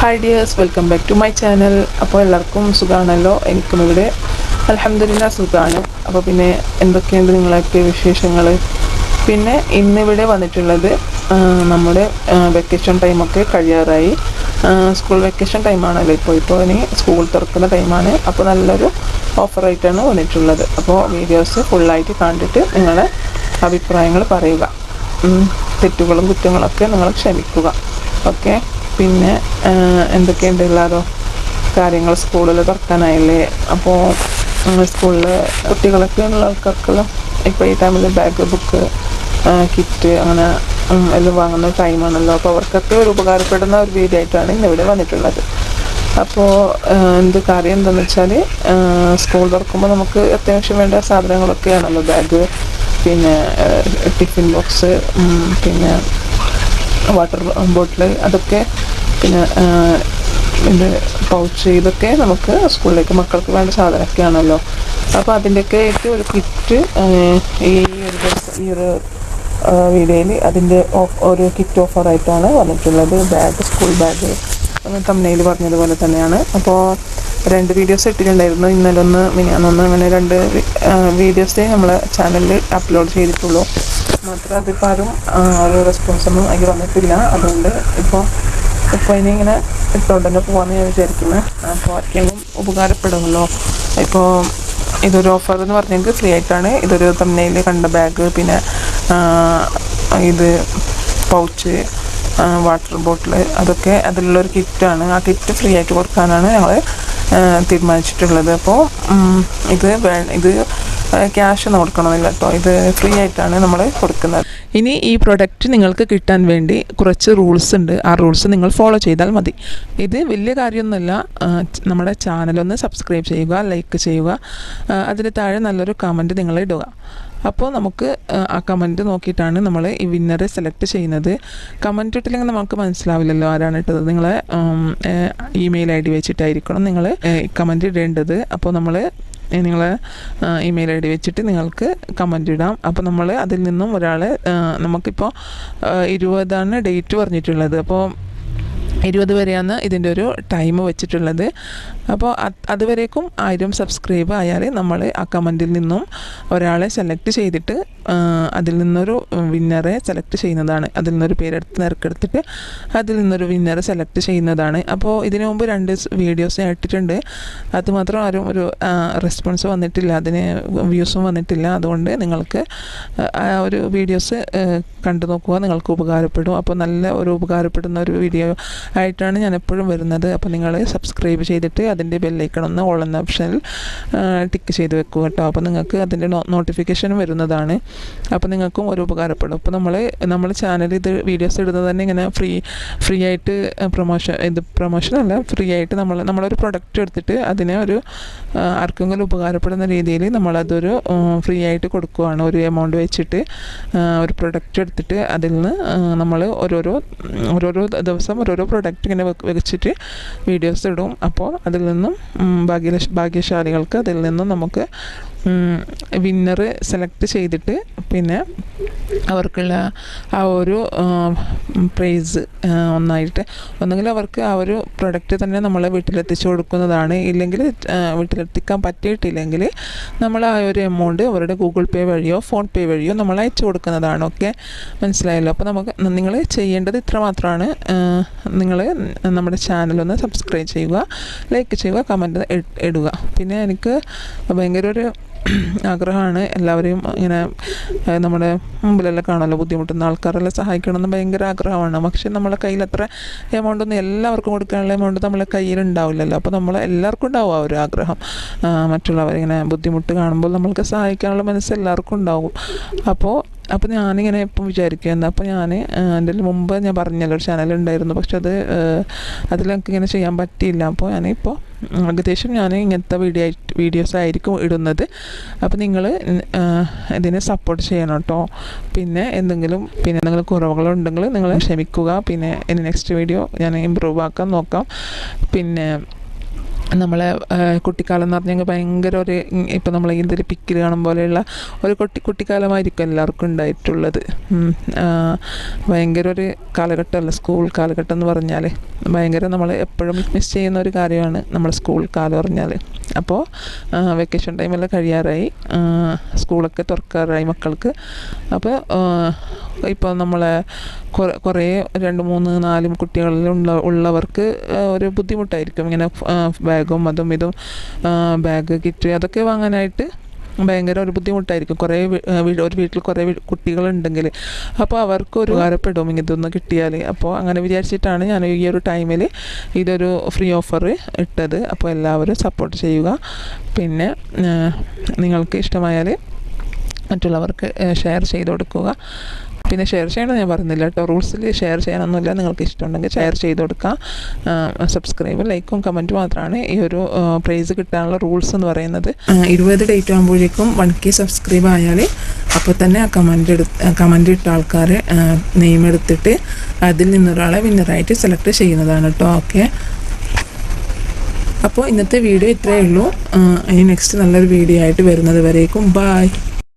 Hi dears welcome back to my channel അപ്പോൾ എല്ലാവർക്കും സുഖമാണല്ലോ എനിക്കും ഇവിടെ അലഹമില്ല സുഖമാണ് അപ്പോൾ പിന്നെ എന്തൊക്കെയുണ്ട് നിങ്ങളൊക്കെ വിശേഷങ്ങൾ പിന്നെ ഇന്നിവിടെ വന്നിട്ടുള്ളത് നമ്മുടെ വെക്കേഷൻ ടൈമൊക്കെ കഴിയാറായി. സ്കൂൾ വെക്കേഷൻ ടൈമാണല്ലോ ഇപ്പോൾ ഇപ്പോൾ ഇനി സ്കൂൾ തുറക്കുന്ന ടൈമാണ് അപ്പോൾ നല്ലൊരു ഓഫറായിട്ടാണ് വന്നിട്ടുള്ളത്. അപ്പോൾ വീഡിയോസ് ഫുള്ളായിട്ട് കണ്ടിട്ട് നിങ്ങളെ അഭിപ്രായങ്ങൾ പറയുക. തെറ്റുകളും കുറ്റങ്ങളൊക്കെ നിങ്ങൾ ക്ഷമിക്കുക. ഓക്കെ പിന്നെ എന്തൊക്കെയുണ്ട് എല്ലാവരും കാര്യങ്ങൾ സ്കൂളിൽ തുറക്കാനായില്ലേ? അപ്പോൾ സ്കൂളിൽ കുട്ടികളൊക്കെ ഉള്ള ആൾക്കാർക്കെല്ലാം ഇപ്പോൾ ഈ ടൈമിൽ ബാഗ് ബുക്ക് കിറ്റ് അങ്ങനെ എല്ലാം വാങ്ങുന്ന ടൈമാണല്ലോ അപ്പോൾ അവർക്കൊക്കെ ഒരു ഉപകാരപ്പെടുന്ന ഒരു വീഡിയോ ആയിട്ടാണ് ഇന്നിവിടെ വന്നിട്ടുള്ളത്. അപ്പോൾ എന്ത് കാര്യം എന്താണെന്ന് വെച്ചാൽ സ്കൂൾ തുറക്കുമ്പോൾ നമുക്ക് അത്യാവശ്യം വേണ്ട സാധനങ്ങളൊക്കെയാണല്ലോ ബാഗ് പിന്നെ ടിഫിൻ ബോക്സ് പിന്നെ വാട്ടർ ബോട്ടിൽ അതൊക്കെ പിന്നെ എന്റെ പൗച്ച് ഇതൊക്കെ നമുക്ക് സ്കൂളിലേക്ക് മക്കൾക്ക് വേണ്ട സാധനമൊക്കെയാണല്ലോ അപ്പോൾ അതിന്റെയൊക്കെ ആയിട്ട് ഒരു കിറ്റ് ഈ ഒരു ഈ ഒരു വീഡിയോയിൽ അതിന്റെ ഒരു കിറ്റ് ഓഫറായിട്ടാണ് വന്നിട്ടുള്ളത്. ബാഗ് സ്കൂൾ ബാഗ് തമ്മനയിൽ പറഞ്ഞതുപോലെ തന്നെയാണ്. അപ്പോൾ രണ്ട് വീഡിയോസ് ഇട്ടിട്ടുണ്ടായിരുന്നു. ഇന്നലെ ഒന്ന് മിനിയാന്നൊന്ന് അങ്ങനെ രണ്ട് വീഡിയോസേ നമ്മളെ ചാനലിൽ അപ്ലോഡ് ചെയ്തിട്ടുള്ളൂ. മാത്രം അതിപ്പോൾ ആരും ഒരു റെസ്പോൺസൊന്നും അതിൽ വന്നിട്ടില്ല. അതുകൊണ്ട് ഇപ്പോൾ ഇപ്പോൾ ഇനി ഇങ്ങനെ എടുത്തോണ്ട് തന്നെ പോകാമെന്ന് ഞാൻ വിചാരിക്കുന്നത് അപ്പോൾ ആർക്കെങ്കിലും ഉപകാരപ്പെടുമല്ലോ. ഇപ്പോൾ ഇതൊരു ഓഫർ എന്ന് പറഞ്ഞെങ്കിൽ ഫ്രീ ആയിട്ടാണ്. ഇതൊരു തമ്മനയിൽ കണ്ട ബാഗ് പിന്നെ ഇത് പൗച്ച് വാട്ടർ ബോട്ടിൽ അതൊക്കെ അതിലുള്ളൊരു കിറ്റാണ് ആ കിറ്റ് ഫ്രീ ആയിട്ട് കൊടുക്കാനാണ് ഞങ്ങൾ തീരുമാനിച്ചിട്ടുള്ളത്. അപ്പോൾ ഇത് ഇത് ക്യാഷ് കൊടുക്കണമെന്നില്ല കേട്ടോ. ഇത് ഫ്രീ ആയിട്ടാണ് നമ്മൾ കൊടുക്കുന്നത്. ഇനി ഈ പ്രൊഡക്റ്റ് നിങ്ങൾക്ക് കിട്ടാൻ വേണ്ടി കുറച്ച് റൂൾസ് ഉണ്ട്. ആ റൂൾസ് നിങ്ങൾ ഫോളോ ചെയ്താൽ മതി. ഇത് വലിയ കാര്യമൊന്നുമില്ല. നമ്മുടെ ചാനലൊന്ന് സബ്സ്ക്രൈബ് ചെയ്യുക ലൈക്ക് ചെയ്യുക. അതിന് താഴെ നല്ലൊരു കമന്റ് നിങ്ങൾ ഇടുക. അപ്പോൾ നമുക്ക് ആ കമന്റ് നോക്കിയിട്ടാണ് നമ്മൾ ഈ വിന്നറെ സെലക്ട് ചെയ്യുന്നത്. കമന്റ് ഇട്ടില്ലെങ്കിൽ നമുക്ക് മനസ്സിലാവില്ലല്ലോ ആരാണ് ഇട്ടത്. നിങ്ങളെ ഇമെയിൽ ഐ ഡി വെച്ചിട്ടായിരിക്കണം നിങ്ങൾ കമന്റ് ഇടേണ്ടത്. അപ്പോൾ നമ്മൾ നിങ്ങൾ ഇമെയിൽ ഐ ഡി വെച്ചിട്ട് നിങ്ങൾക്ക് കമന്റ് ഇടാം. അപ്പോൾ നമ്മൾ അതിൽ നിന്നും ഒരാളെ നമുക്കിപ്പോൾ ഇരുപതാണ് ഡേറ്റ് പറഞ്ഞിട്ടുള്ളത്. അപ്പോൾ ഇരുപത് വരെയാണ് ഇതിന്റെ ഒരു ടൈം വെച്ചിട്ടുള്ളത്. അപ്പോൾ അതുവരേക്കും ആയിരം സബ്സ്ക്രൈബ് ആയാൽ നമ്മൾ ആ കമന്റിൽ നിന്നും ഒരാളെ സെലക്ട് ചെയ്തിട്ട് അതിൽ നിന്നൊരു വിന്നറെ സെലക്ട് ചെയ്യുന്നതാണ്. അതിൽ നിന്നൊരു പേരെടുത്ത് നിരക്കെടുത്തിട്ട് അതിൽ നിന്നൊരു വിന്നറെ സെലക്ട് ചെയ്യുന്നതാണ്. അപ്പോൾ ഇതിനു മുമ്പ് രണ്ട് വീഡിയോസ് ഞാൻ ഇട്ടിട്ടുണ്ട്. അതുമാത്രം ആരും ഒരു റെസ്പോൺസ് വന്നിട്ടില്ല. അതിന് വ്യൂസും വന്നിട്ടില്ല. അതുകൊണ്ട് നിങ്ങൾക്ക് ആ ഒരു വീഡിയോസ് കണ്ടു നോക്കുക. നിങ്ങൾക്ക് ഉപകാരപ്പെടും. അപ്പോൾ നല്ല ഒരു ഉപകാരപ്പെടുന്ന ഒരു വീഡിയോ ആയിട്ടാണ് ഞാൻ എപ്പോഴും വരുന്നത്. അപ്പോൾ നിങ്ങൾ സബ്സ്ക്രൈബ് ചെയ്തിട്ട് അതിന്റെ ബെല്ലൈക്കൺ ഒന്ന് ഓൾ എന്ന ഓപ്ഷനിൽ ടിക്ക് ചെയ്ത് വെക്കുക കേട്ടോ. അപ്പോൾ നിങ്ങൾക്ക് അതിന്റെ നോട്ടിഫിക്കേഷൻ വരുന്നതാണ്. അപ്പോൾ നിങ്ങൾക്കും ഒരു ഉപകാരപ്പെടും. അപ്പോൾ നമ്മൾ നമ്മൾ ചാനൽ ഇത് വീഡിയോസ് ഇടുന്നത് തന്നെ ഇങ്ങനെ ഫ്രീ ഫ്രീ ആയിട്ട് പ്രൊമോഷൻ ഇത് പ്രൊമോഷൻ അല്ല ഫ്രീ ആയിട്ട് നമ്മൾ നമ്മളൊരു പ്രൊഡക്റ്റ് എടുത്തിട്ട് അതിനെ ഒരു ആർക്കെങ്കിലും ഉപകാരപ്പെടുന്ന രീതിയിൽ നമ്മളതൊരു ഫ്രീ ആയിട്ട് കൊടുക്കുകയാണ് ഒരു എമൗണ്ട് വെച്ചിട്ട് ഒരു പ്രൊഡക്റ്റ് എടുത്തിട്ട് അതിൽ നിന്ന് നമ്മൾ ഓരോരോ ഓരോരോ ദിവസം ഓരോരോ പ്രൊഡക്റ്റ് ഇങ്ങനെ വെച്ചിട്ട് വീഡിയോസ് ഇടും. അപ്പോൾ അതിൽ നിന്നും ഭാഗ്യ ഭാഗ്യശാലികൾക്ക് അതിൽ നിന്നും നമുക്ക് വിന്നർ സെലക്ട് ചെയ്തിട്ട് പിന്നെ അവർക്കുള്ള ആ ഒരു പ്രൈസ് ഒന്നായിട്ട്. ഒന്നുകിൽ അവർക്ക് ആ ഒരു പ്രൊഡക്റ്റ് തന്നെ നമ്മൾ വീട്ടിലെത്തിച്ചു കൊടുക്കുന്നതാണ്. ഇല്ലെങ്കിൽ വീട്ടിലെത്തിക്കാൻ പറ്റിയിട്ടില്ലെങ്കിൽ നമ്മൾ ആ ഒരു എമൗണ്ട് അവരുടെ ഗൂഗിൾ പേ വഴിയോ ഫോൺ പേ വഴിയോ നമ്മൾ അയച്ചു കൊടുക്കുന്നതാണ്. ഓക്കെ മനസ്സിലായല്ലോ? അപ്പോൾ നമുക്ക് നിങ്ങൾ ചെയ്യേണ്ടത് ഇത്ര മാത്രമാണ്. നിങ്ങൾ നമ്മുടെ ചാനലൊന്ന് സബ്സ്ക്രൈബ് ചെയ്യുക ലൈക്ക് ചെയ്യുക കമന്റ് ഇടുക. പിന്നെ എനിക്ക് ഭയങ്കര ഒരു ആഗ്രഹമാണ്. എല്ലാവരെയും ഇങ്ങനെ നമ്മുടെ മുമ്പിലെല്ലാം കാണുമല്ലോ ബുദ്ധിമുട്ടുന്ന ആൾക്കാരെല്ലാം സഹായിക്കണമെന്ന് ഭയങ്കര ആഗ്രഹമാണ്. പക്ഷെ നമ്മളെ കയ്യിൽ അത്ര എമൗണ്ട് ഒന്നും എല്ലാവർക്കും കൊടുക്കാനുള്ള എമൗണ്ട് നമ്മളെ കയ്യിൽ ഉണ്ടാവില്ലല്ലോ അപ്പോൾ നമ്മൾ എല്ലാവർക്കും ഉണ്ടാവും ആ ഒരു ആഗ്രഹം. മറ്റുള്ളവരിങ്ങനെ ബുദ്ധിമുട്ട് കാണുമ്പോൾ നമ്മൾക്ക് സഹായിക്കാനുള്ള മനസ്സ് എല്ലാവർക്കും ഉണ്ടാവും. അപ്പോൾ അപ്പോൾ ഞാനിങ്ങനെ ഇപ്പം വിചാരിക്കുന്നത് അപ്പോൾ ഞാൻ എന്റെ മുമ്പ് ഞാൻ പറഞ്ഞല്ലോ ഒരു ചാനൽ ഉണ്ടായിരുന്നു. പക്ഷെ അത് അതിൽ എനിക്ക് ഇങ്ങനെ ചെയ്യാൻ പറ്റിയില്ല. അപ്പോൾ ഞാനിപ്പോൾ ഏകദേശം ഞാൻ ഇങ്ങനത്തെ വീഡിയോ വീഡിയോസ് ആയിരിക്കും ഇടുന്നത്. അപ്പോൾ നിങ്ങൾ ഇതിനെ സപ്പോർട്ട് ചെയ്യണം കേട്ടോ പിന്നെ എന്തെങ്കിലും പിന്നെ എന്തെങ്കിലും കുറവുകളുണ്ടെങ്കിൽ നിങ്ങൾ ക്ഷമിക്കുക. പിന്നെ ഇനി നെക്സ്റ്റ് വീഡിയോ ഞാൻ ഇമ്പ്രൂവ് ആക്കാൻ നോക്കാം. പിന്നെ നമ്മളെ കുട്ടിക്കാലം എന്ന് പറഞ്ഞാൽ ഭയങ്കര ഒരു ഇപ്പം നമ്മൾ ഇതൊരു പിക്കിൽ കാണും പോലെയുള്ള ഒരു കുട്ടി കുട്ടിക്കാലമായിരിക്കും എല്ലാവർക്കും ഉണ്ടായിട്ടുള്ളത്. ഭയങ്കര ഒരു കാലഘട്ടമല്ല സ്കൂൾ കാലഘട്ടം എന്ന് പറഞ്ഞാൽ ഭയങ്കര നമ്മൾ എപ്പോഴും മിസ് ചെയ്യുന്ന ഒരു കാര്യമാണ് നമ്മുടെ സ്കൂൾ കാലം പറഞ്ഞാൽ അപ്പോൾ വെക്കേഷൻ ടൈമെല്ലാം കഴിയാറായി. സ്കൂളൊക്കെ തുറക്കാറായി മക്കൾക്ക്. അപ്പോൾ ഇപ്പോൾ നമ്മളെ കുറേ രണ്ട് മൂന്ന് നാലും കുട്ടികളിലുള്ള ഉള്ളവർക്ക് ഒരു ബുദ്ധിമുട്ടായിരിക്കും. ഇങ്ങനെ ബാഗും അതും ഇതും ബാഗ് കിറ്റ് അതൊക്കെ വാങ്ങാനായിട്ട് ഭയങ്കര ഒരു ബുദ്ധിമുട്ടായിരിക്കും. കുറേ ഒരു വീട്ടിൽ കുറേ കുട്ടികളുണ്ടെങ്കിൽ. അപ്പോൾ അവർക്ക് ഒരു ഉപകാരപ്പെടും ഇതൊന്ന് കിട്ടിയാൽ അപ്പോൾ അങ്ങനെ വിചാരിച്ചിട്ടാണ് ഞാൻ ഈ ഒരു ടൈമിൽ ഇതൊരു ഫ്രീ ഓഫർ ഇട്ടത്. അപ്പോൾ എല്ലാവരും സപ്പോർട്ട് ചെയ്യുക. പിന്നെ നിങ്ങൾക്ക് ഇഷ്ടമായാൽ മറ്റുള്ളവർക്ക് ഷെയർ ചെയ്ത് കൊടുക്കുക. പിന്നെ ഷെയർ ചെയ്യണം ഞാൻ പറയുന്നില്ല കേട്ടോ. റൂൾസിൽ ഷെയർ ചെയ്യാനൊന്നുമില്ല. നിങ്ങൾക്ക് ഇഷ്ടമുണ്ടെങ്കിൽ ഷെയർ ചെയ്ത് കൊടുക്കുക സബ്സ്ക്രൈബ് ലൈക്കും കമന്റും മാത്രമാണ് ഈ ഒരു പ്രൈസ് കിട്ടാനുള്ള റൂൾസ് എന്ന് പറയുന്നത്. ഇരുപത് ഡേറ്റ് ആകുമ്പോഴേക്കും വൺ കെ സബ്സ്ക്രൈബ് ആയാൽ അപ്പോൾ തന്നെ ആ കമന്റ് എടുത്ത് കമന്റ് ഇട്ട ആൾക്കാരെ നെയിം എടുത്തിട്ട് അതിൽ നിന്നൊരാളെ വിന്നറായിട്ട് സെലക്ട് ചെയ്യുന്നതാണ് കേട്ടോ. ഓക്കെ അപ്പോൾ ഇന്നത്തെ വീഡിയോ ഇത്രയേ ഉള്ളൂ. ഇനി നെക്സ്റ്റ് നല്ലൊരു വീഡിയോ ആയിട്ട് വരുന്നത് വരേക്കും. ബായ്